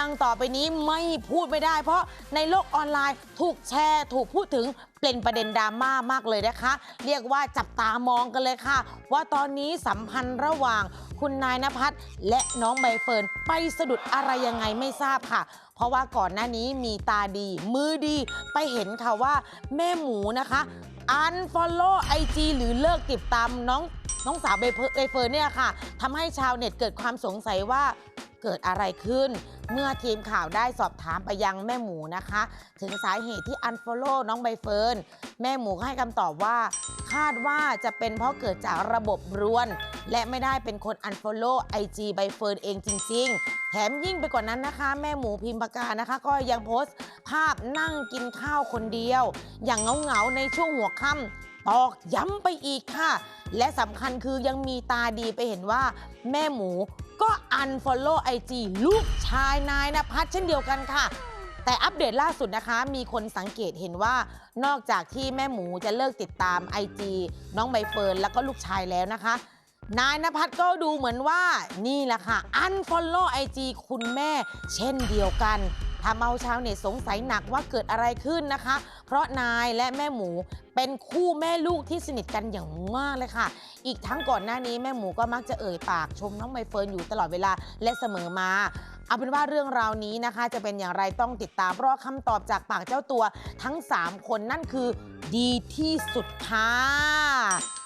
ดังต่อไปนี้ไม่พูดไม่ได้ เพราะในโลกออนไลน์ถูกแชร์ ถูกพูดถึงเป็นประเด็นดราม่ามากเลยนะคะ เรียกว่าจับตามองกันเลยค่ะ ว่าตอนนี้สัมพันธ์ระหว่างคุณนายนภัสและน้องใบเฟิร์นไปสะดุดอะไรยังไงไม่ทราบค่ะ เพราะว่าก่อนหน้านี้มีตาดี มือดีไปเห็นค่ะว่า แม่หมูนะคะ unfollow IG หรือเลิกติดตามน้องน้องสาวใบเฟิร์นเนี่ยค่ะทำให้ชาวเน็ตเกิดความสงสัยว่าเกิดอะไรขึ้น เมื่อทีมข่าวได้สอบถามไปยังแม่หมูนะคะ ถึงสาเหตุที่ unfollow น้องใบเฟิร์นแม่หมูก็ให้คำตอบว่า คาดว่าจะเป็นเพราะเกิดจากระบบรวน และไม่ได้เป็นคน unfollow IG ใบเฟิร์นเองจริง ๆ แถมยิ่งไปกว่านั้นนะคะ แม่หมูพิมพ์ปากกานะคะ ก็ยังโพสต์ ภาพนั่งกินข้าวคนเดียว อย่างเหงาๆในช่วงหัวค่ำตอกย้ำไปอีกค่ะ และสำคัญคือยังมีตาดีไปเห็นว่า แม่หมู ก็อันฟอลโล่ไอจีลูกชายนายนภัสเช่นเดียวกันค่ะ แต่อัปเดตล่าสุดนะคะ มีคนสังเกตเห็นว่านอกจากที่แม่หมูจะเลิกติดตามไอจีน้องใบเฟิร์นแล้วก็ลูกชายแล้วนะคะ นายนภัสก็ดูเหมือนว่านี่แหละค่ะ unfollow IG คุณแม่ เช่นเดียวกันทำเอาชาวเน็ตสงสัยหนักว่าเกิดอะไรขึ้นนะคะ เพราะนายและแม่หมูเป็นคู่แม่ลูกที่สนิทกันอย่างมากเลยค่ะ อีกทั้งก่อนหน้านี้แม่หมูก็มักจะเอ่ยปากชมน้องใบเฟิร์นอยู่ตลอดเวลาและเสมอมา เอาเป็นว่าเรื่องราวนี้นะคะ จะเป็นอย่างไรต้องติดตามราะคำตอบจากปากเจ้าตัวทั้ง 3 คนนั่นคือดีที่สุดค่ะ